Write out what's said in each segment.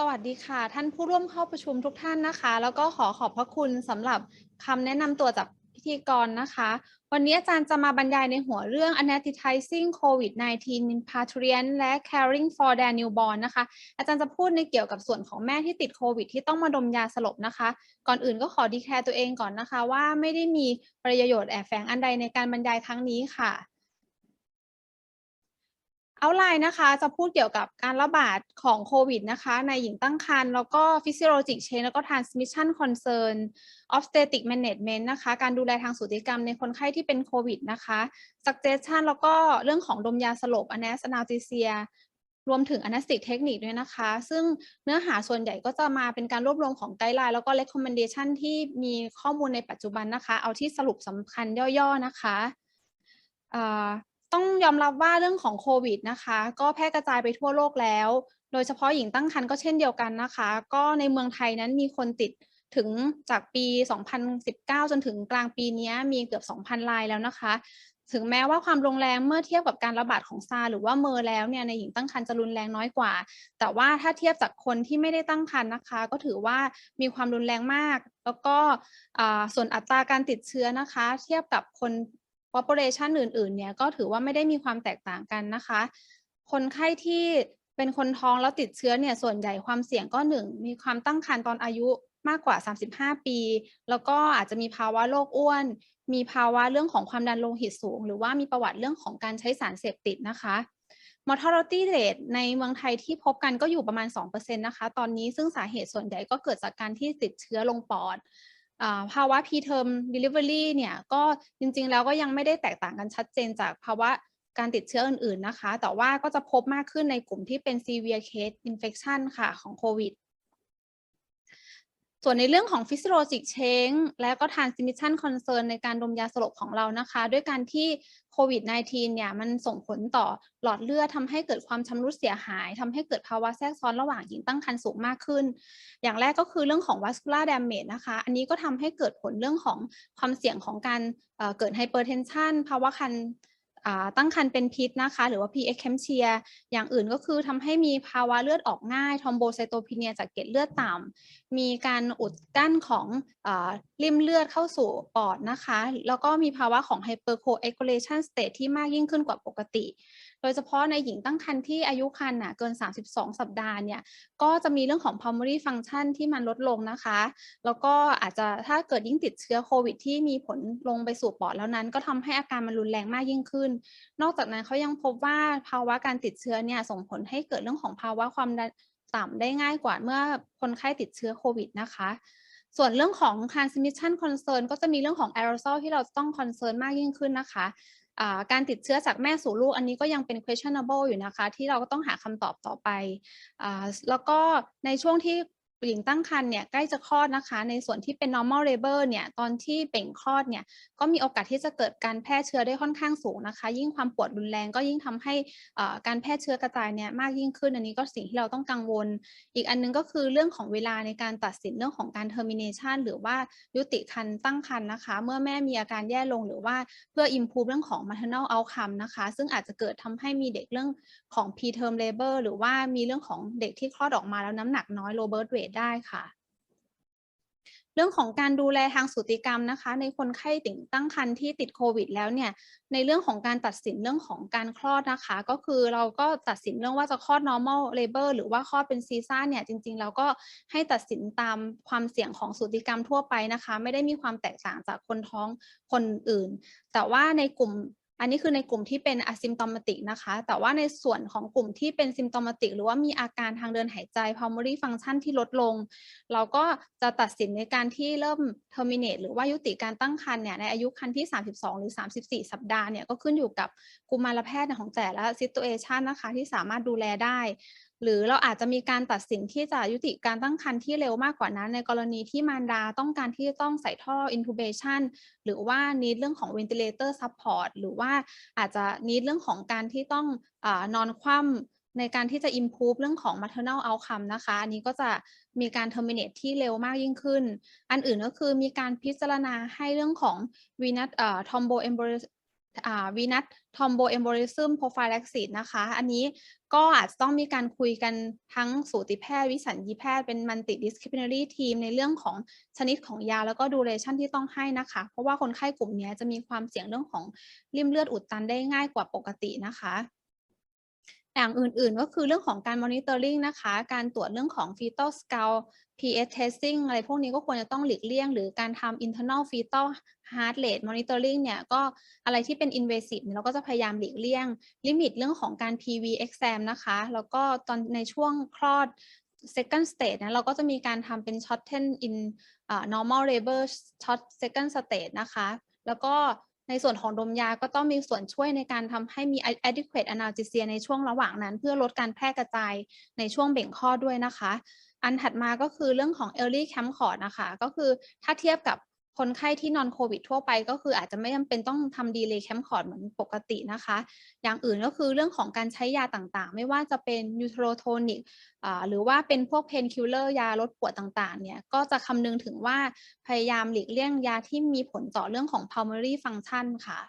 สวัสดีค่ะ ท่านผู้ร่วมเข้าประชุมทุกท่านนะคะ แล้วก็ขอขอบพระคุณสำหรับคำแนะนำตัวจากพิธีกรนะคะ วันนี้อาจารย์จะมาบรรยายในหัวเรื่อง anesthetizing COVID-19 in parturient และ caring for their newborn นะคะ อาจารย์จะพูดในเกี่ยวกับส่วนของแม่ที่ติดโควิด ที่ต้องมาดมยาสลบนะคะ ก่อนอื่นก็ขอดีแคร์ตัวเองก่อนนะคะ ว่าไม่ได้มีประโยชน์แอบแฝงอันใดในการบรรยายครั้งนี้ค่ะ เอาไลน์นะคะจะพูดเกี่ยวกับการระบาดของโควิดนะคะในหญิงตั้งครรภ์แล้วก็ physiologic chain แล้วก็ transmission concern obstetric management นะคะ การดูแลทางสูติกรรมในคนไข้ที่เป็นโควิดนะคะ suggestion แล้วก็เรื่องของดมยาสลบ anesthesia รวมถึง anesthetic เทคนิคด้วยนะคะ ซึ่งเนื้อหาส่วนใหญ่ก็จะมาเป็นการรวบรวมของไกด์ไลน์แล้วก็ recommendation ที่มีข้อมูลในปัจจุบันนะคะ เอาที่สรุปสำคัญย่อๆนะคะ ต้องยอมรับว่าเรื่องของโควิดนะคะ ก็แพร่กระจายไปทั่วโลกแล้ว โดยเฉพาะหญิงตั้งครรภ์ก็เช่นเดียวกันนะคะ ก็ในเมืองไทยนั้นมีคนติดถึงจากปี 2019 จนถึงกลางปีนี้มีเกือบ 2,000รายแล้วนะคะ ถึงแม้ว่าความรุนแรงเมื่อเทียบกับการระบาดของซาร์หรือว่าเมอร์แล้วเนี่ยในหญิงตั้งครรภ์จะรุนแรงน้อยกว่า แต่ว่าถ้าเทียบจากคนที่ไม่ได้ตั้งครรภ์นะคะ ก็ถือว่ามีความรุนแรงมาก แล้วก็ส่วนอัตราการติดเชื้อนะคะ เทียบกับคน population อื่นๆ เนี่ยก็ถือว่าไม่ได้มีความแตกต่างกันนะคะ คนไข้ที่เป็นคนท้องแล้วติดเชื้อเนี่ยส่วนใหญ่ความเสี่ยงก็หนึ่งมีความตั้งครรภ์ตอนอายุมากกว่า 35 ปี แล้วก็อาจจะมีภาวะโรคอ้วน มีภาวะเรื่องของความดันโลหิตสูง หรือว่ามีประวัติเรื่องของการใช้สารเสพติดนะคะ mortality rate ในเมืองไทยที่พบกันก็อยู่ประมาณ 2%นะคะ ตอนนี้ซึ่งสาเหตุส่วนใหญ่ก็เกิดจากการที่ติดเชื้อลงปอด ภาวะ preterm delivery เนี่ยก็จริงๆ แล้วก็ยังไม่ได้แตกต่างกันชัดเจนจากภาวะการติดเชื้ออื่นๆนะคะ แต่ว่าก็จะพบมากขึ้นในกลุ่มที่เป็น severe case infection ค่ะของโควิด ส่วนในเรื่องของ physiologic change และก็ transmission concern ในการดมยาสลบของเรานะคะ ด้วยการที่โควิด -19 เนี่ยมันส่งผลต่อหลอดเลือดทำให้เกิดความชำรุดเสียหาย ทำให้เกิดภาวะแทรกซ้อนระหว่างหญิงตั้งครรภ์สูงมากขึ้น อย่างแรกก็คือเรื่องของ vascular damage นะคะ อันนี้ก็ทำให้เกิดผลเรื่องของความเสี่ยงของการเกิด hypertension ภาวะคัน ตั้งครรภ์เป็นพิษนะคะ หรือว่า preeclampsia อย่างอื่นก็คือทำให้มีภาวะเลือดออกง่าย thrombocytopenia จากเกล็ดเลือดต่ำมีการอุดกั้นของอริมเลือดเข้าสู่ปอดนะคะ แล้วก็มีภาวะของ hypercoagulation state ที่มากยิ่งขึ้นกว่าปกติ โดยเฉพาะในหญิงตั้งครรภ์ที่อายุครรภ์เกิน 32 สัปดาห์เนี่ยก็จะมีเรื่องของ pulmonary function ที่มันลดลงนะคะ แล้วก็อาจจะถ้าเกิดยิ่งติดเชื้อโควิด ที่มีผลลงไปสู่ปอดแล้วนั้น ก็ทำให้อาการมันรุนแรงมากยิ่งขึ้น นอกจากนั้นเขายังพบว่าภาวะการติดเชื้อเนี่ยส่งผลให้เกิดเรื่องของภาวะความดันต่ำได้ง่ายกว่าเมื่อคนไข้ติดเชื้อโควิดนะคะส่วนเรื่องของ transmission concern ก็จะมีเรื่องของ aerosol ที่เราต้อง concern มากยิ่งขึ้นนะคะ การติดเชื้อจากแม่สู่ลูกอันนี้ก็ยังเป็น questionable อยู่นะคะ ที่เราก็ต้องหาคำตอบต่อไป แล้วก็ในช่วงที่ หญิงตั้งครรภ์เนี่ยใกล้จะคลอดนะคะ ในส่วนที่เป็น normal labor เนี่ยตอนที่เป่งคลอดเนี่ยก็มีโอกาสที่จะเกิดการแพร่เชื้อได้ค่อนข้างสูงนะคะ ยิ่งความปวดรุนแรงก็ยิ่งทำให้การแพร่เชื้อกระจายเนี่ยมากยิ่งขึ้น อันนี้ก็สิ่งที่เราต้องกังวล อีกอันนึงก็คือเรื่องของเวลาในการตัดสินเรื่องของการ termination หรือว่ายุติคันตั้งครรภ์นะคะ เมื่อแม่มีอาการแย่ลงหรือว่าเพื่อ improve เรื่องของ maternal outcome นะคะ ซึ่งอาจจะเกิดทำให้มีเด็กเรื่องของ preterm labor หรือว่ามีเรื่องของเด็กที่คลอดออกมาแล้วน้ำหนักน้อย low birth weight ได้ค่ะ เรื่องของการดูแลทางสูติกรรมนะคะ ในคนไข้ติ่งตั้งครรภ์ที่ติดโควิด แล้วเนี่ย ในเรื่องของการตัดสินเรื่องของการคลอดนะคะ ก็คือเราก็ตัดสินเรื่องว่าจะคลอด normal labor หรือว่าคลอดเป็นซีซ่าเนี่ยจริงๆ เราก็ให้ตัดสินตามความเสี่ยงของสูติกรรมทั่วไปนะคะ ไม่ได้มีความแตกต่างจากคนท้องคนอื่น แต่ว่าในกลุ่ม อันนี้คือในกลุ่มที่เป็น asymptomatic นะคะ แต่ว่าในส่วนของกลุ่มที่เป็น symptomatic หรือว่ามีอาการทางเดินหายใจ pulmonary function ที่ลดลง เราก็จะตัดสินในการที่เริ่ม terminate หรือว่ายุติการตั้งครรภ์เนี่ยในอายุครรภ์ที่ 32 หรือ 34 สัปดาห์เนี่ยก็ขึ้นอยู่กับกุมารแพทย์ของแต่ละ situation นะคะที่สามารถดูแลได้ หรือเราอาจจะมีการตัดสินที่จะยุติการตั้งครรภ์ที่เร็วมากกว่านั้น ในกรณีที่มารดาต้องการที่จะต้องใส่ท่อ intubation หรือว่านีดเรื่องของ ventilator support หรือว่าอาจจะนีดเรื่องของการที่ต้องอนอนคว่ำในการที่จะ improve เรื่องของ maternal outcome นะคะ อันนี้ก็จะมีการ terminate ที่เร็วมากยิ่งขึ้น อันอื่นก็คือมีการพิจารณาให้เรื่องของ venous thromboembolism อ่า วีนัสทอมโบเอมโบริซึมโปรไฟล์แลกซิสนะคะ อันนี้ก็อาจจะต้องมีการคุยกันทั้งสูติแพทย์วิสัญญีแพทย์เป็นมันติดิสค i ิ l นารีทีมในเรื่องของชนิดของยาแล้วก็ดูเรชั่นที่ต้องให้นะคะ เพราะว่าคนไข้กลุ่มนี้จะมีความเสี่ยงเรื่องของริมเลือดอุดตันได้ง่ายกว่าปกตินะคะอย่างอื่นๆ ก็คือเรื่องของการ monitoring นะคะ การตรวจเรื่องของ fetal skull PS testing อะไรพวกนี้ก็ควรจะต้องหลีกเลี่ยง หรือการทำ internal fetal heart rate monitoring เนี่ยก็อะไรที่เป็น invasive เนี่ยเราก็จะพยายามหลีกเลี่ยง ลิมิตเรื่องของการ PV exam นะคะ แล้วก็ตอนในช่วงคลอด second stage นะเราก็จะมีการทำเป็น shorten in uh, normal labor short second stage นะคะ แล้วก็ในส่วนของดมยาก็ต้องมีส่วนช่วยในการทำให้มี adequate analgesia ในช่วงระหว่างนั้น เพื่อลดการแพร่กระจายในช่วงเบ่งคลอดด้วยนะคะ อันถัดมาก็คือเรื่องของ early camp cord นะคะ ก็คือถ้าเทียบกับ คนไข้ที่นอนโควิดทั่วไปก็คืออาจจะไม่จำเป็นต้องทำดีเลย์แคมคอร์ดเหมือนปกตินะคะ อย่างอื่นก็คือเรื่องของการใช้ยาต่างๆ ไม่ว่าจะเป็นยูโทรโทนิกหรือว่าเป็นพวกเพนคิลเลอร์ยาลดปวดต่างๆเนี่ยก็จะคำนึงถึงว่าพยายามหลีกเลี่ยงยาที่มีผลต่อเรื่องของ pulmonary function ค่ะ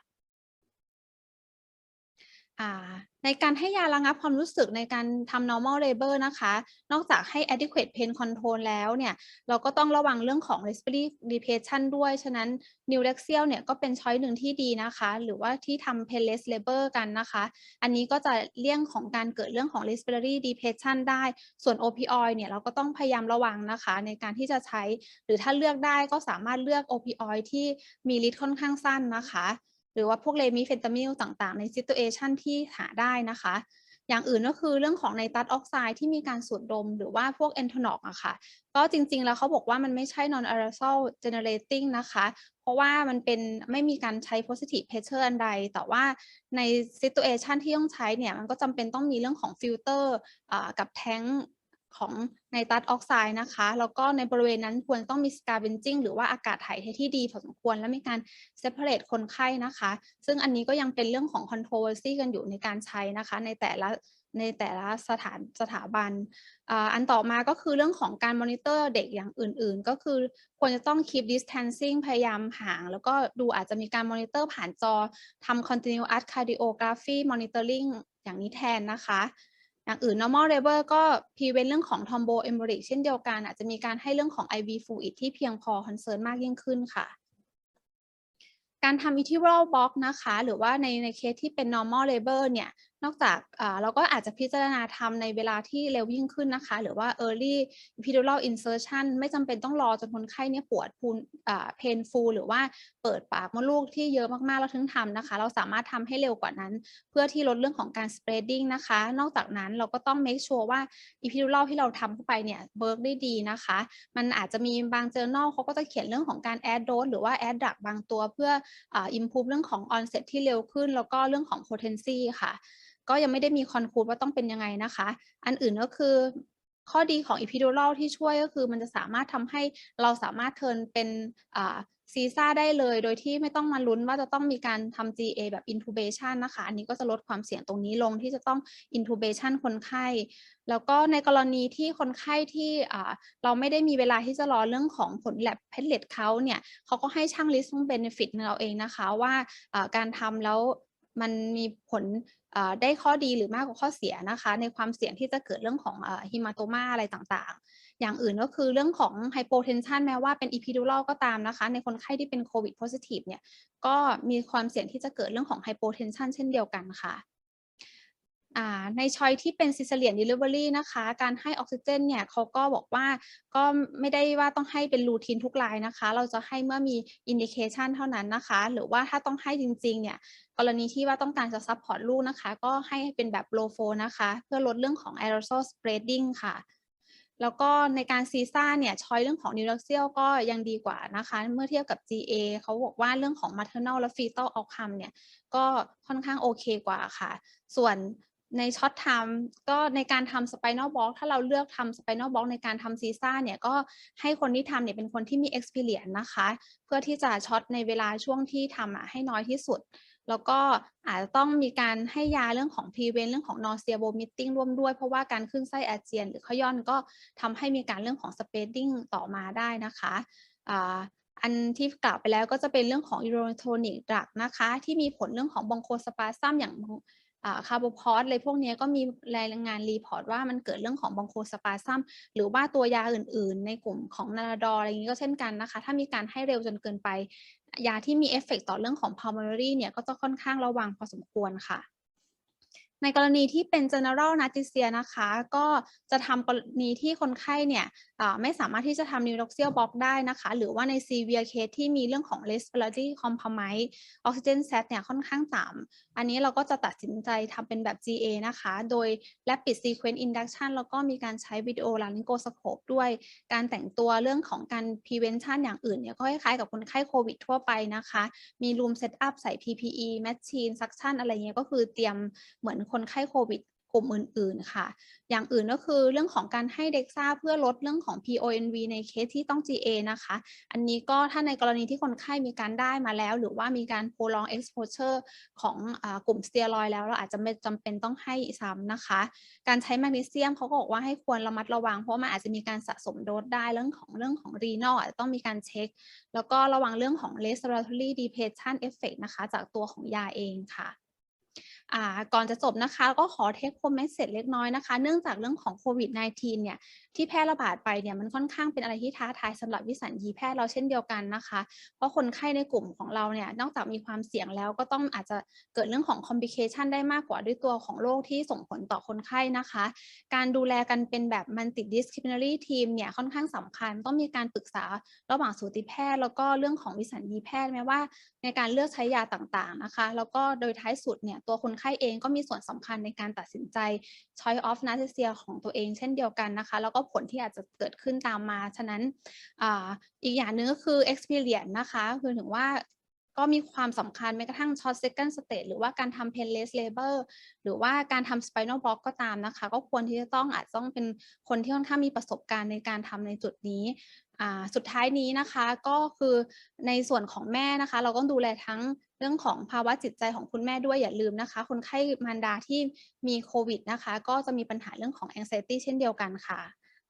ในการให้ยาระงับความรู้สึกในการทำ normal labor นะคะ นอกจากให้ adequate pain control แล้วเนี่ย เราก็ต้องระวังเรื่องของ respiratory depression ด้วย ฉะนั้น new Lexial เนี่ยก็เป็นช้อยหนึ่งที่ดีนะคะ หรือว่าที่ทำ painless labor กันนะคะ อันนี้ก็จะเลี่ยงของการเกิดเรื่องของ respiratory depression ได้ ส่วน opioid เนี่ยเราก็ต้องพยายามระวังนะคะ ในการที่จะใช้ หรือถ้าเลือกได้ก็สามารถเลือก opioid ที่มีฤทธิ์ค่อนข้างสั้นนะคะ หรือว่าพวกเลมิเฟนตามิลต่างๆ ในซิตูเอชันที่หาได้นะคะ อย่างอื่นก็คือเรื่องของไนตัสออกไซด์ที่มีการสูดดม หรือว่าพวกเอนโทนอกอะค่ะ ก็จริงๆ แล้วเขาบอกว่ามันไม่ใช่ non aerosol generating นะคะ เพราะว่ามันเป็นไม่มีการใช้ positive pressure อันใด แต่ว่าใน situation ที่ต้องใช้เนี่ย มันก็จำเป็นต้องมีเรื่องของฟิลเตอร์กับแท้ง ของไนตรัสออกไซด์นะคะ แล้วก็ในบริเวณนั้นควรต้องมี scavenging หรือว่าอากาศถ่ายเทที่ดีพอสมควร และมีการ separate คนไข้นะคะ ซึ่งอันนี้ก็ยังเป็นเรื่องของ controversy กันอยู่ในการใช้นะคะ ในแต่ละในแต่ละสถานสถาบันอันต่อมาก็คือเรื่องของการมอนิเตอร์เด็กอย่างอื่นๆ ก็คือควรจะต้อง keep distancing พยายามห่าง แล้วก็ดูอาจจะมีการมอนิเตอร์ผ่านจอทำ continuous cardiography monitoring อย่างนี้แทนนะคะ อย่างอื่น normal labor ก็ prevent เรื่องของ thrombo embolic เช่นเดียวกัน อาจจะมีการให้เรื่องของ IV fluid ที่เพียงพอ concern มากยิ่งขึ้นค่ะ การทำ i t e r a l block นะคะ หรือว่าในในเคสที่เป็น normal labor เนี่ย นอกจากเราก็อาจจะพิจารณาทำในเวลาที่เร็วยิ่งขึ้นนะคะ หรือว่า early epidural insertion ไม่จำเป็นต้องรอจนคนไข้เนี่ยปวดพูน painful หรือว่าเปิดปากมดลูกที่เยอะมากๆ แล้วถึงทำนะคะ เราสามารถทำให้เร็วกว่านั้น เพื่อที่ลดเรื่องของการ spreading นะคะ นอกจากนั้นเราก็ต้อง make sure ว่า epidural ที่เราทำเข้าไปเนี่ย work ได้ดีนะคะ มันอาจจะมีบาง journal เขาก็จะเขียนเรื่องของการ add dose หรือว่า add drug บางตัวเพื่อ improve เรื่องของ onset ที่เร็วขึ้น แล้วก็เรื่องของ potency ค่ะ ก็ยังไม่ได้มีคอนคูดว่าต้องเป็นยังไงนะคะ อันอื่นก็คือข้อดีของ epidural ที่ช่วยก็คือมันจะสามารถทำให้เราสามารถเทินเป็นซีซ่าได้เลย โดยที่ไม่ต้องมาลุ้นว่าจะต้องมีการทำ GA แบบ intubation นะคะ อันนี้ก็จะลดความเสี่ยงตรงนี้ลงที่จะต้อง intubation คนไข้ แล้วก็ในกรณีที่คนไข้ที่เราไม่ได้มีเวลาที่จะรอเรื่องของผลแลบเพลเลตเขาเนี่ยเขาก็ให้ช่าง list เบนฟิตเราเองนะคะว่าการทำแล้วมันมีผล ได้ข้อดีหรือมากกว่าข้อเสียนะคะ ในความเสี่ยงที่จะเกิดเรื่องของฮิมาโตมาอะไรต่างๆ อย่างอื่นก็คือเรื่องของไฮโปเทนชันแม้ว่าเป็นอีพิดูรัลก็ตามนะคะ ในคนไข้ที่เป็นโควิดโพซิทีฟเนี่ยก็มีความเสี่ยงที่จะเกิดเรื่องของไฮโปเทนชันเช่นเดียวกันค่ะ ในชอยที่เป็นซิซเลียนเดลิเวอรี่นะคะ การให้ออกซิเจนเนี่ยเขาก็บอกว่าก็ไม่ได้ว่าต้องให้เป็นรูทีนทุกรายนะคะ เราจะให้เมื่อมีอินดิเคชันเท่านั้นนะคะ หรือว่าถ้าต้องให้จริงๆเนี่ยกรณีที่ว่าต้องการจะซับพอร์ตลูกนะคะ ก็ให้เป็นแบบโลโฟนะคะ เพื่อลดเรื่องของ aerosol spreading ค่ะแล้วก็ในการซีซ่าเนี่ยชอยเรื่องของนิวโรเซียลก็ยังดีกว่านะคะ เมื่อเทียบกับ GA เขาบอกว่าเรื่องของ maternal และ fetal outcome เนี่ยก็ค่อนข้างโอเคกว่าค่ะ ส่วน ในช็อตไทม์ก็ในการทำสไปนอลบล็อกถ้าเราเลือกทำสไปนอลบล็อกในการทำซีซ่าเนี่ยก็ให้คนที่ทำเนี่ยเป็นคนที่มี experience นะคะ เพื่อที่จะช็อตในเวลาช่วงที่ทำอะให้น้อยที่สุด แล้วก็อาจจะต้องมีการให้ยาเรื่องของ prevent เรื่องของ nausea vomiting ร่วมด้วย เพราะว่าการขึ้นไส้อาเจียน หรือขย่อนก็ทำให้มีการเรื่องของ spreading ต่อมาได้นะคะอันที่กล่าวไปแล้วก็จะเป็นเรื่องของอิโรโทนิกดรักนะคะ ที่มีผลเรื่องของบองโคสปาซัมอย่าง คาร์โบพอสเลยพวกนี้ก็มีรายงานรีพอร์ตว่ามันเกิดเรื่องของบองโคสปาซัมหรือว่าตัวยาอื่น ๆ ในกลุ่มของนาราดอร์อะไรอย่างนี้ก็เช่นกันนะคะ ถ้ามีการให้เร็วจนเกินไป ยาที่มีเอฟเฟกต่อเรื่องของ pulmonary เนี่ยก็จะค่อนข้างระวังพอสมควรค่ะ ในกรณีที่เป็น general anesthesia นะคะ ก็จะทำกรณีที่คนไข้เนี่ยไม่สามารถที่จะทำ neuroxial block ได้นะคะ หรือว่าใน severe case ที่มีเรื่องของ respiratory compromise oxygen sat เนี่ยค่อนข้างต่ำอันนี้เราก็จะตัดสินใจทำเป็นแบบ GA นะคะ โดย rapid sequence induction แล้วก็มีการใช้ video laryngoscope ด้วย การแต่งตัวเรื่องของการ prevention อย่างอื่นเนี่ยก็คล้ายๆกับคนไข้โควิดทั่วไปนะคะ มี room setup ใส่ PPE machine suction อะไรเงี้ยก็คือเตรียมเหมือนคนไข้โควิดกลุ่มอื่น ๆ ค่ะ อย่างอื่นก็คือเรื่องของการให้เด็กซ่าเพื่อลดเรื่องของ PONV ในเคสที่ต้อง GA นะคะ อันนี้ก็ถ้าในกรณีที่คนไข้มีการได้มาแล้ว หรือว่ามีการ prolong exposure ของอกลุ่มสเตียรอยแล้ว เราอาจจะไม่จำเป็นต้องให้ซ้ำนะคะ การใช้แมกนีเซียมเขาก็บอกว่าให้ควรระมัดระวัง เพราะมันอาจจะมีการสะสมโดสได้เรื่องของเรื่องของรีนอลอาจจะต้องมีการเช็ค แล้วก็ระวังเรื่องของ respiratory depression effect นะคะ จากตัวของยาเองค่ะ ก่อนจะจบนะคะ ก็ขอเทคโฮมเมสเซจเล็กน้อยนะคะ เนื่องจากเรื่องของโควิด -19 เนี่ยที่แพร่ระบาดไปเนี่ยมันค่อนข้างเป็นอะไรที่ท้าทายสำหรับวิสัญญีแพทย์เราเช่นเดียวกันนะคะ เพราะคนไข้ในกลุ่มของเราเนี่ยนอกจากมีความเสี่ยงแล้วก็ต้องอาจจะเกิดเรื่องของคอมพิเคชันได้มากกว่าด้วยตัวของโรคที่ส่งผลต่อคนไข้นะคะ การดูแลกันเป็นแบบ multidisciplinary team เนี่ยค่อนข้างสำคัญ ต้องมีการปรึกษาระหว่างสูติแพทย์ แล้วก็เรื่องของวิสัญญีแพทย์แม้ว่า ในการเลือกใช้ยาต่างๆนะคะ แล้วก็โดยท้ายสุดเนี่ยตัวคนไข้เองก็มีส่วนสำคัญในการตัดสินใจ choice of anesthesia ของตัวเองเช่นเดียวกันนะคะ แล้วก็ผลที่อาจจะเกิดขึ้นตามมา ฉะนั้นออีกอย่างหนึ่งก็คือ experience นะคะคือถึงว่าก็มีความสำคัญแม้กระทั่ง short second stage หรือว่าการทำ painless labor หรือว่าการทำ spinal block ก็ตามนะคะ ก็ควรที่จะต้องอาจต้องเป็นคนที่ค่อนข้างมีประสบการณ์ในการทำในจุดนี้ สุดท้ายนี้นะคะก็คือในส่วนของแม่นะคะ เราก็ดูแลทั้งเรื่องของภาวะจิตใจของคุณแม่ด้วยอย่าลืมนะคะ คนไข้มารดาที่มีโควิดนะคะ ก็จะมีปัญหาเรื่องของ anxiety เช่นเดียวกันค่ะ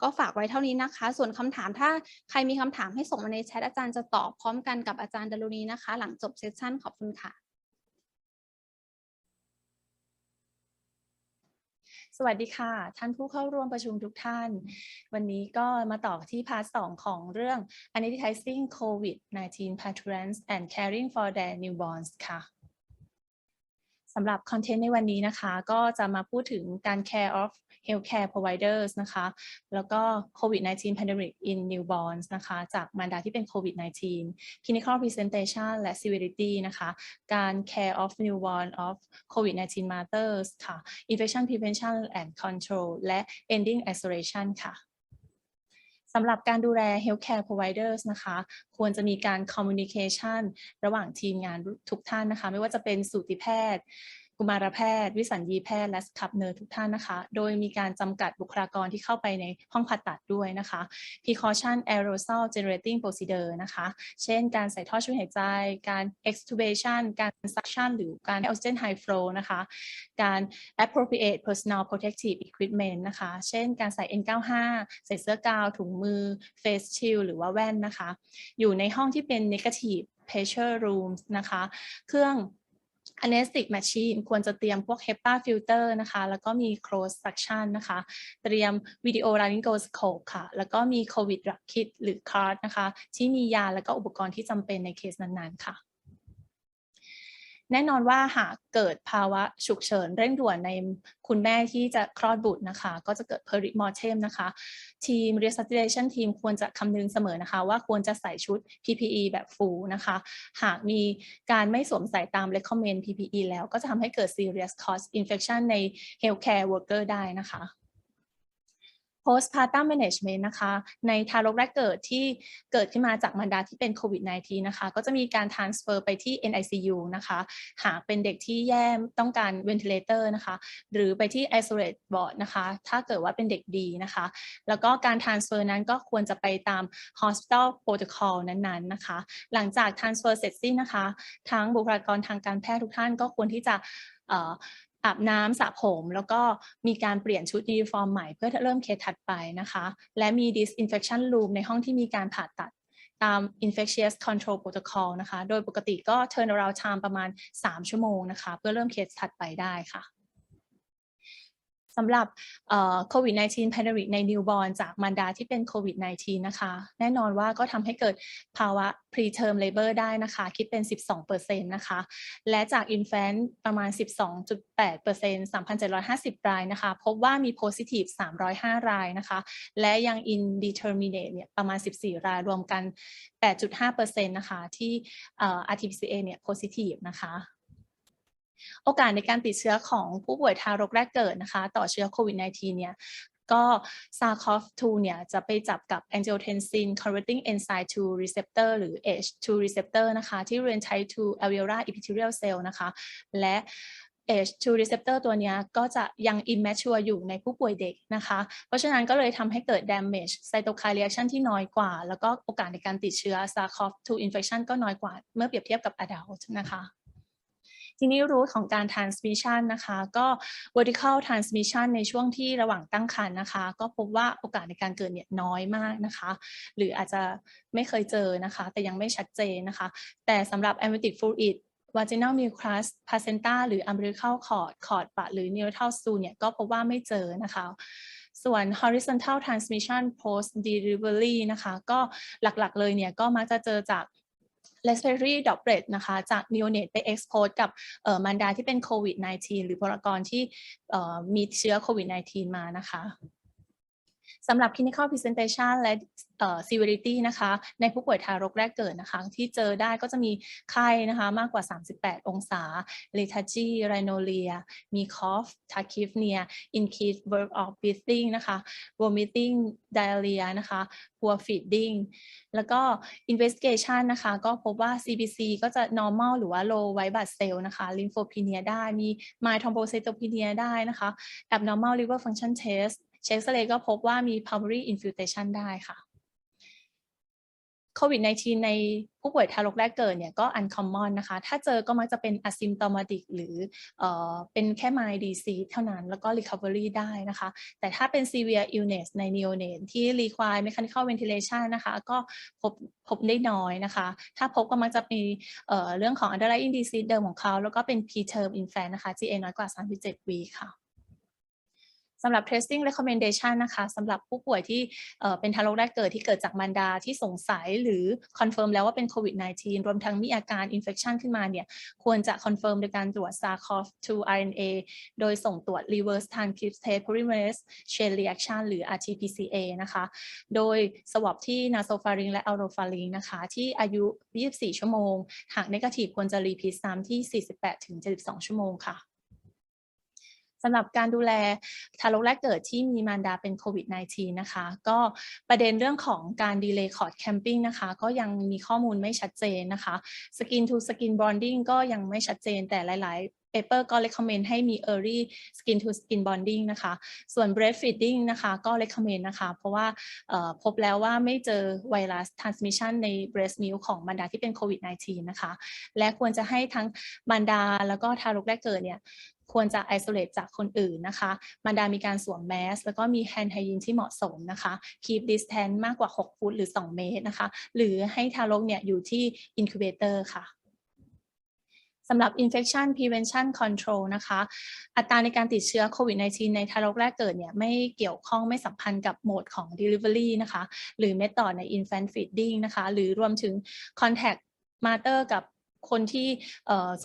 ก็ฝากไว้เท่านี้นะคะ ส่วนคำถามถ้าใครมีคำถามให้ส่งมาในแชทอาจารย์จะตอบพร้อมกันกับอาจารย์ดารุณีนะคะ หลังจบเซสชั่นขอบคุณค่ะ สวัสดีค่ะ ท่านผู้เข้าร่วมประชุมทุกท่าน วันนี้ก็มาต่อที่พาร์ทสองของเรื่อง Anesthetizing COVID-19 Parents and Caring for their Newborns ค่ะำหรับคอนเทนต์ในวันนี้นะคะ ก็จะมาพูดถึงการ care of healthcare providers นะคะ แล้วก็ COVID-19 pandemic in newborns นะคะ จากมารดาที่เป็น COVID-19 clinical presentation และ severity นะคะ การ care of newborn of COVID-19 mothers ค่ะ infection prevention and control และ ending isolation ค่ะ สำหรับการดูแล healthcare providers นะคะ ควรจะมีการ communication ระหว่างทีมงานทุกท่านนะคะ ไม่ว่าจะเป็นสูติแพทย์ กุมารแพทย์ วิสัญญีแพทย์และสครับเนอร์ทุกท่านนะคะ โดยมีการจำกัดบุคลากรที่เข้าไปในห้องผ่าตัดด้วยนะคะ precaution aerosol generating procedure นะคะ เช่น การใส่ท่อช่วยหายใจ การ extubation การ suction หรือการ oxygen high flow นะคะ การ appropriate personal protective equipment นะคะ เช่น การใส่ N95 ใส่เสื้อกาว ถุงมือ face shield หรือว่าแว่นนะคะ อยู่ในห้องที่เป็น negative pressure rooms นะคะ เครื่อง Anesthetic Machine ควรจะเตรียมพวก HEPA filter นะคะ แล้วก็มี Closed Suction นะคะ เตรียม Video Laryngoscope ค่ะ แล้วก็มี COVID Drug Kit หรือ Card นะคะ ที่มียาและก็อุปกรณ์ที่จำเป็นในเคสนั้นๆค่ะ แน่นอนว่าหากเกิดภาวะฉุกเฉินเร่งด่วนในคุณแม่ที่จะคลอดบุตรนะคะ ก็จะเกิด perimortem นะคะ ทีม resuscitation ทีมควรจะคำนึงเสมอนะคะ ว่าควรจะใส่ชุด PPE แบบ full นะคะ หากมีการไม่สวมใส่ตาม recommend PPE แล้วก็จะทำให้เกิด serious cause infection ใน healthcare worker ได้นะคะ postpartum management นะคะ ในทารกแรกเกิดที่เกิดขึ้นมาจากมารดาที่เป็นโควิด -19 นะคะ ก็จะมีการ transfer ไปที่ NICU นะคะ หากเป็นเด็กที่แย่ต้องการ ventilator นะคะ หรือไปที่ isolate ward นะคะ ถ้าเกิดว่าเป็นเด็กดีนะคะ แล้วก็การ transfer นั้นก็ควรจะไปตาม hospital protocol นั้นๆนะคะ หลังจาก transfer เสร็จสิ้นนะคะ ทั้งบุคลากรทางการแพทย์ทุกท่านก็ควรที่จะ อาบน้ำสระผม แล้วก็มีการเปลี่ยนชุดยูนิฟอร์มใหม่เพื่อเริ่มเคสถัดไปนะคะ และมี disinfection room ในห้องที่มีการผ่าตัดตาม infectious control protocol นะคะ โดยปกติก็ turnaround time ประมาณ 3 ชั่วโมงนะคะ เพื่อเริ่มเคสถัดไปได้ค่ะ สำหรับโควิด -19 pandemic ใน newborn จากมารดาที่เป็นโควิด -19 นะคะ แน่นอนว่าก็ทำให้เกิดภาวะ preterm labor ได้นะคะ คิดเป็น 12%นะคะ และจาก infant ประมาณ 12.8% 3,750 รายนะคะ พบว่ามี positive 305 รายนะคะ และยัง indeterminate เนี่ยประมาณ 14 รายรวมกัน 8.5%นะคะ ที่ RT-PCR เนี่ย positive นะคะ โอกาสในการติดเชื้อของผู้ป่วยทารกแรกเกิดนะคะ ต่อเชื้อโควิด -19 เนี่ยก็ SARS-CoV-2 เนี่ยจะไปจับกับ angiotensin converting enzyme 2 receptor หรือ H2 receptor นะคะ ที่บริเวณ type 2 alveolar epithelial cell นะคะ และ H2 receptor ตัวนี้ก็จะยัง immature อยู่ในผู้ป่วยเด็กนะคะ เพราะฉะนั้นก็เลยทำให้เกิด damage cytokine reaction ที่น้อยกว่า แล้วก็โอกาสในการติดเชื้อ SARS-CoV-2 infection ก็น้อยกว่าเมื่อเปรียบเทียบกับ adult นะคะ ทีนี้รูทของการ transmission นะคะ ก็ vertical transmission ในช่วงที่ระหว่างตั้งครรภ์นะคะ ก็พบว่าโอกาสในการเกิดเนี่ยน้อยมากนะคะ หรืออาจจะไม่เคยเจอนะคะ แต่ยังไม่ชัดเจนนะคะ แต่สำหรับ amniotic fluid vaginal mucus placenta หรือ umbilical cord cord ปะหรือ neonatal stool เนี่ยก็พบว่าไม่เจอนะคะส่วน horizontal transmission post delivery นะคะ ก็หลักๆเลยเนี่ยก็มักจะเจอจาก respiratory droplet นะคะจาก neonate ไป expose กับมันดาที่เป็นโควิด -19 หรือพลกรที่มีเชื้อโควิด -19 มานะคะ สำหรับ clinical presentation และ severity นะคะ ในผู้ป่วยทารกแรกเกิดนะคะ ที่เจอได้ก็จะมีไข้นะคะมากกว่า 38 องศา lethargy rhinorrhea มี cough tachypnea increased burp of breathing นะคะ vomiting diarrhea นะคะ poor feeding แล้วก็ investigation นะคะ ก็พบว่า CBC ก็จะ normal หรือว่า low white blood cell นะคะ lymphopenia ได้ มี mild thrombocytopenia ได้นะคะ abnormal liver function test เช็คซเรย์ก็พบว่ามี pulmonary infiltration ได้ค่ะโควิด -19 ในผู้ป่วยทารกแรกเกิดเนี่ยก็ uncommon นะคะ ถ้าเจอก็มักจะเป็น asymptomatic หรือเออเป็นแค่ mild disease เท่านั้น แล้วก็ recovery ได้นะคะ แต่ถ้าเป็น severe illness ใน neonate ที่ require mechanical ventilation นะคะ ก็พบพบได้น้อยนะคะ ถ้าพบก็มักจะมีเเรื่องของ underlying disease เดิมของเขา แล้วก็เป็น preterm infant นะคะ GA น้อยกว่า 37 วีค่ะ สำหรับ tracing recommendation นะคะสำหรับผู้ป่วยที่เป็นทารกแรกเกิดที่เกิดจากมารดาที่สงสัยหรือ confirm แล้วว่าเป็นโควิด -19 รวมทั้งมีอาการ infection ขึ้นมาเนี่ยควรจะ confirm โดยการตรวจ SARS-CoV-2 RNA โดยส่งตรวจ reverse transcriptase polymerase chain reaction หรือ RT-PCR นะคะ โดย swab ที่ nasopharynx และ oropharynx นะคะที่อายุ 24 ชั่วโมง หาก negative ควรจะ repeat ซ้ำที่ 48-72 ชั่วโมงค่ะ สำหรับการดูแลทารกแรกเกิดที่มีมารดาเป็นโควิด -19 นะคะ ก็ประเด็นเรื่องของการดีเลย์คอร์ดแคมปิ้งนะคะ ก็ยังมีข้อมูลไม่ชัดเจนนะคะ skin to skin bonding ก็ยังไม่ชัดเจนแต่หลาย ๆ paper ก็ recommend ให้มี early skin to skin bonding นะคะ ส่วน breastfeeding นะคะก็ recommend นะคะ เพราะว่าพบแล้วว่าไม่เจอไวรัส transmission ใน breast milk ของมารดาที่เป็นโควิด -19 นะคะ และควรจะให้ทั้งมารดาแล้วก็ทารกแรกเกิดเนี่ย ควรจะ isolate จากคนอื่นนะคะมารดามีการสวมแมสแล้วก็มี hand hygiene ที่เหมาะสมนะคะ keep distance มากกว่า 6 ฟุตหรือ 2 เมตรนะคะ หรือให้ทารกเนี่ยอยู่ที่ incubator ค่ะสำหรับ infection prevention control นะคะ อัตราในการติดเชื้อโควิด -19 ในทารกแรกเกิดเนี่ยไม่เกี่ยวข้องไม่สัมพันธ์กับโหมดของ delivery นะคะ หรือเมธอดใน infant feeding นะคะ หรือรวมถึง contact mother กับ คนที่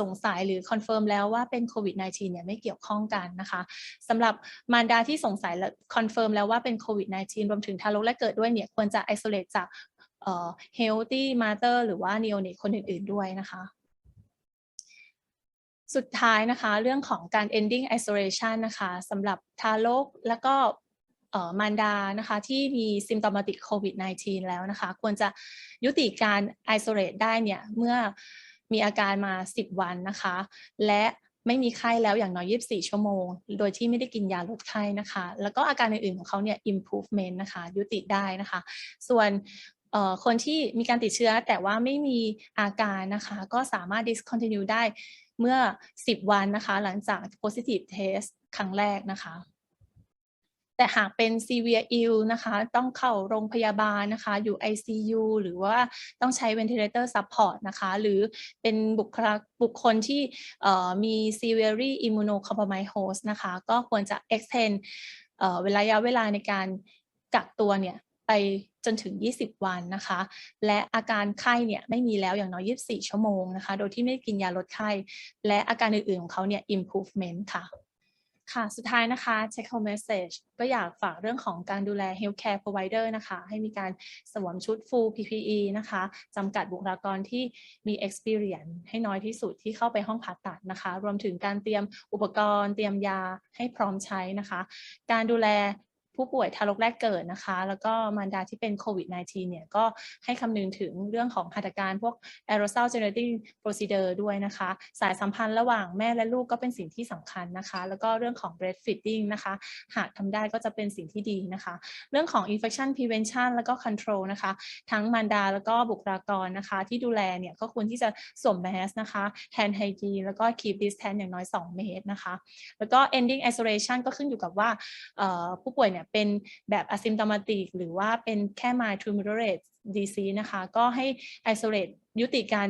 สงสัยหรือคอนเฟิร์มแล้วว่าเป็นโควิด -19 เนี่ยไม่เกี่ยวข้องกันนะคะสำหรับมารดาที่สงสัยและคอนเฟิร์มแล้วว่าเป็นโควิด -19 รวมถึงทารกแรกเกิดด้วยเนี่ยควรจะ isolate จาก healthy mother หรือว่า neonate คนอื่น ๆ ด้วยนะคะสุดท้ายนะคะเรื่องของการ ending isolation นะคะสำหรับทารกแล้วก็มารดานะคะที่มี symptomatic COVID 19 แล้วนะคะ ควรจะยุติการ isolate ได้เนี่ยเมื่อ มีอาการมา 10 วันนะคะ และไม่มีไข้แล้วอย่างน้อย 24 ชั่วโมง โดยที่ไม่ได้กินยาลดไข้นะคะ แล้วก็อาการอื่นๆของเขาเนี่ย improvement นะคะ ยุติได้นะคะ ส่วนคนที่มีการติดเชื้อแต่ว่าไม่มีอาการนะคะ ก็สามารถ discontinue ได้เมื่อ 10 วันนะคะ หลังจาก positive test ครั้งแรกนะคะ แต่หากเป็น severe ill นะคะ ต้องเข้าโรงพยาบาลนะคะ อยู่ ICU หรือว่าต้องใช้ ventilator support นะคะ หรือเป็นบุคลาบุคคลที่มี severely immunocompromised host นะคะ ก็ควรจะ extend เวลาระยะเวลาในการกักตัวเนี่ยไปจนถึง 20 วันนะคะ และอาการไข้เนี่ยไม่มีแล้วอย่างน้อย 24 ชั่วโมงนะคะ โดยที่ไม่กินยาลดไข้ และอาการอื่นๆของเขาเนี่ย improvement ค่ะ ค่ะ สุดท้ายนะคะ take home message ก็อยากฝากเรื่องของการดูแล healthcare provider นะคะ ให้มีการสวมชุด full PPE นะคะจำกัดบุคลากรที่มี experience ให้น้อยที่สุดที่เข้าไปห้องผ่าตัดนะคะ รวมถึงการเตรียมอุปกรณ์ เตรียมยาให้พร้อมใช้นะคะ การดูแล ผู้ป่วยทารกแรกเกิดนะคะ แล้วก็มารดาที่เป็นโควิด -19 เนี่ยก็ให้คำนึงถึงเรื่องของหัตถการพวก aerosol generating procedure ด้วยนะคะ สายสัมพันธ์ระหว่างแม่และลูกก็เป็นสิ่งที่สำคัญนะคะ แล้วก็เรื่องของ breastfeeding นะคะ หากทำได้ก็จะเป็นสิ่งที่ดีนะคะ เรื่องของ infection prevention แล้วก็ control นะคะ ทั้งมารดาแล้วก็บุคลากรนะคะ ที่ดูแลเนี่ยก็ควรที่จะสวมแมสนะคะ hand hygiene แล้วก็ keep distance อย่างน้อย 2 เมตรนะคะ แล้วก็ ending isolation ก็ขึ้นอยู่กับว่าผู้ป่วยเนี่ยเป็นแบบ asymptomatic หรือว่าเป็นแค่ mild to moderate disease นะคะ ก็ให้ isolate ยุติการ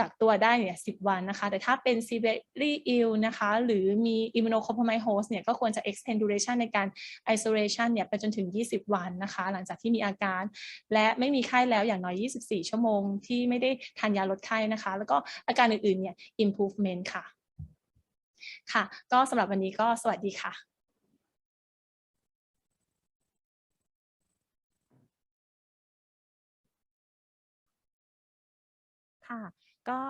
กักตัวได้เนี่ย10วันนะคะ แต่ถ้าเป็น severely ill นะคะ หรือมี immunocompromised host เนี่ย ก็ควรจะ extend duration ในการ isolation เนี่ย ไปจนถึง 20 วันนะคะ หลังจากที่มีอาการ และไม่มีไข้แล้วอย่างน้อย 24 ชั่วโมง ที่ไม่ได้ทานยาลดไข้นะคะ แล้วก็อาการอื่นๆ เนี่ย improvement ค่ะ ค่ะ ก็สำหรับวันนี้ก็สวัสดีค่ะ ค่ะ ก็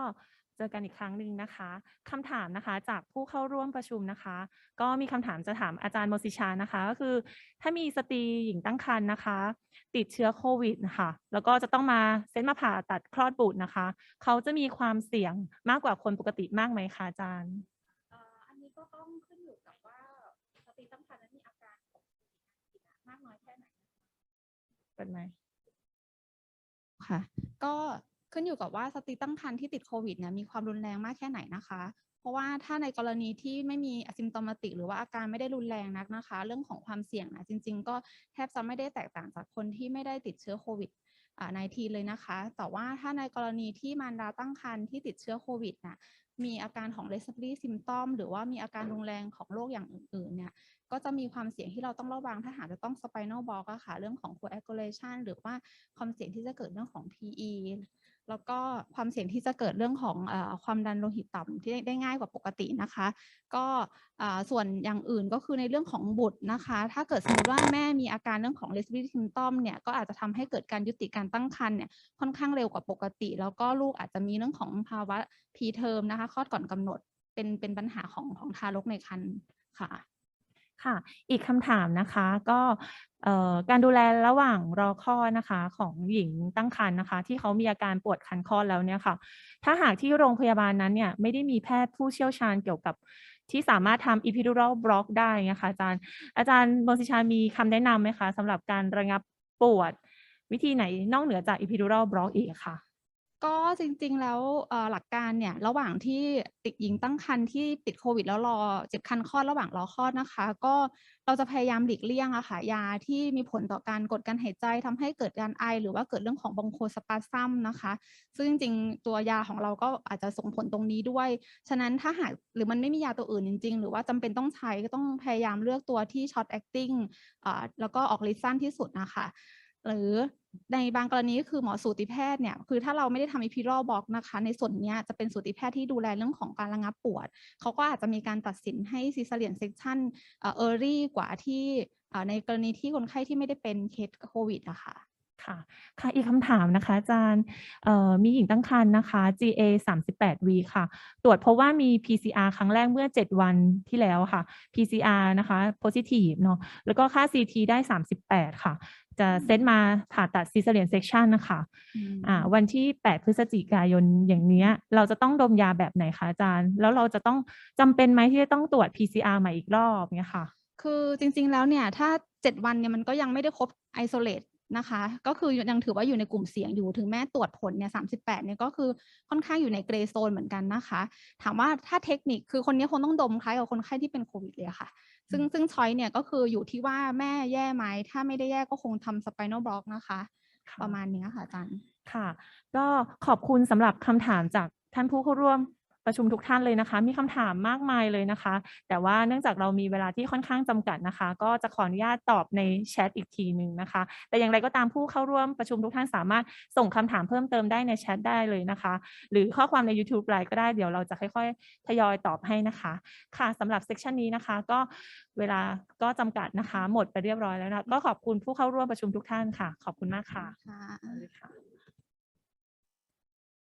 เจอกันอีกครั้งหนึ่งนะคะคำถามนะคะจากผู้เข้าร่วมประชุมนะคะ ก็มีคำถามจะถามอาจารย์โมซิชานะคะ ก็คือ ถ้ามีสตรีหญิงตั้งครรภ์นะคะ ติดเชื้อโควิดนะคะแล้วก็จะต้องมาเซ็นมาผ่าตัดคลอดบุตรนะคะ เขาจะมีความเสี่ยงมากกว่าคนปกติมากไหมคะอาจารย์เอ่ออันนี้ก็ต้องขึ้นอยู่กับว่าสตรีตั้งครรภ์นั้นมีอาการของโควิดมากน้อยแค่ไหนเปิดไหมค่ะ ก็ ขึ้นอยู่กับว่าสตรีตั้งครรภ์ที่ติดโควิดเนี่ยมีความรุนแรงมากแค่ไหนนะคะ เพราะว่าถ้าในกรณีที่ไม่มี asymptomatic หรือว่าอาการไม่ได้รุนแรงนักนะคะ เรื่องของความเสี่ยงนะจริง ๆ ก็แทบจะไม่ได้แตกต่างจากคนที่ไม่ได้ติดเชื้อโควิดอ่าในทีเลยนะคะ แต่ว่าถ้าในกรณีที่มารดาตั้งครรภ์ที่ติดเชื้อโควิดน่ะมีอาการของ respiratory symptom หรือว่ามีอาการรุนแรงของโรคอย่างอื่นๆ เนี่ย ก็จะมีความเสี่ยงที่เราต้องระวัง ถ้าหากจะต้อง spinal block อะค่ะ เรื่องของ coagulation หรือว่าความเสี่ยงที่จะเกิดเรื่องของ PE แล้วก็ความเสี่ยงที่จะเกิดเรื่องของอความดันโลหิตต่ำที่ได้ง่ายกว่าปกตินะคะ ก็ส่วนอย่างอื่นก็คือในเรื่องของบุตรนะคะ ถ้าเกิดสมมติว่าแม่มีอาการเรื่องของ respiratory symptom เนี่ยก็อาจจะทำให้เกิดการยุติการตั้งครรภ์เนี่ยค่อนข้างเร็วกว่าปกติ แล้วก็ลูกอาจจะมีเรื่องของภาวะ preterm นะคะคลอดก่อนกำหนดเป็นเป็นปัญหาของของทารกในครรภ์ค่ะ ค่ะ อีกคำถามนะคะก็การดูแลระหว่างรอคลอดนะคะ ของหญิงตั้งครรภ์นะคะ ที่เขามีอาการปวดคันคลอดแล้วเนี่ยค่ะ ถ้าหากที่โรงพยาบาลนั้นเนี่ยไม่ได้มีแพทย์ผู้เชี่ยวชาญเกี่ยวกับที่สามารถทำ epidural block ได้นะคะอาจารย์ อาจารย์โมซิชามีคำแนะนำไหมคะสำหรับการระงับปวด วิธีไหนนอกเหนือจาก epidural block อีกอะค่ะ ก็จริงๆ แล้วหลักการเนี่ยระหว่างที่ติดหญิงตั้งครรภ์ที่ติดโควิด แล้วรอเจ็บคันคลอดระหว่างรอคลอดนะคะ ก็เราจะพยายามหลีกเลี่ยงอะค่ะยาที่มีผลต่อการกดการหายใจทำให้เกิดการไอ หรือว่าเกิดเรื่องของบองโคสปาซัมนะคะ ซึ่งจริงๆ ตัวยาของเราก็อาจจะส่งผลตรงนี้ด้วย ฉะนั้นถ้าหากหรือมันไม่มียาตัวอื่นจริง ๆ หรือว่าจำเป็นต้องใช้ก็ต้องพยายามเลือกตัวที่ช็อตแอคติ้งแล้วก็ออกฤทธิ์สั้นที่สุดนะคะ หรือในบางกรณีก็คือหมอสูติแพทย์เนี่ยคือถ้าเราไม่ได้ทำอีพิรอลบอกนะคะ ในส่วนนี้จะเป็นสูติแพทย์ที่ดูแลเรื่องของการระงับปวด เขาก็อาจจะมีการตัดสินให้ซีเซเลียนเซ็กชันเออร์รี่กว่าที่ในกรณีที่คนไข้ที่ไม่ได้เป็นเคสโควิดอะค่ะ ค่ะค่ะอีกคำถามนะคะอาจารย์เอ่อมีหญิงตั้งครรภ์นะคะ GA 38 V ค่ะ ตรวจพบว่ามี PCR ครั้งแรกเมื่อ 7 วันที่แล้วค่ะ PCR นะคะ positive เนาะแล้วก็ค่า CT ได้ 38 ค่ะ จะเซตมาผ่าตัด cesarean section นะคะอ่าวันที่ 8 พฤศจิกายนอย่างเนี้ย เราจะต้องดมยาแบบไหนคะอาจารย์ แล้วเราจะต้องจำเป็นไหมที่จะต้องตรวจ PCR ใหม่อีกรอบเนี้ยค่ะ คือจริงๆแล้วเนี่ยถ้า 7 วันเนี่ยมันก็ยังไม่ได้ครบ isolate นะคะ ก็คือยังถือว่าอยู่ในกลุ่มเสี่ยงอยู่ถึงแม้ตรวจผลเนี่ย38เนี่ยก็คือค่อนข้างอยู่ในเกรย์โซนเหมือนกันนะคะ ถามว่าถ้าเทคนิคคือคนนี้คงต้องดมคล้ายกับคนไข้ที่เป็นโควิดเลยอะค่ะ ซึ่งซึ่งช้อยเนี่ยก็คืออยู่ที่ว่าแม่แย่ไหม ถ้าไม่ได้แย่ก็คงทำสไปน a ลบล็อกนะคะค่ะประมาณเนี้ยค่ะอาจารย์ค่ะ ก็ขอบคุณสำหรับคำถามจากท่านผู้เข้าร่วม ประชุมทุกท่านเลยนะคะ มีคำถามมากมายเลยนะคะ แต่ว่าเนื่องจากเรามีเวลาที่ค่อนข้างจำกัดนะคะ ก็จะขออนุญาตตอบในแชทอีกทีหนึ่งนะคะ แต่อย่างไรก็ตามผู้เข้าร่วมประชุมทุกท่านสามารถส่งคำถามเพิ่มเติมได้ในแชทได้เลยนะคะ หรือข้อความใน YouTube ไลน์ก็ได้เดี๋ยวเราจะค่อยๆ ทยอยตอบให้นะคะ ค่ะสำหรับเซสชันนี้นะคะก็เวลาก็จำกัดนะคะ หมดไปเรียบร้อยแล้วนะก็ขอบคุณผู้เข้าร่วมประชุมทุกท่านค่ะ ขอบคุณมากค่ะค่ะสวัสดีค่ะ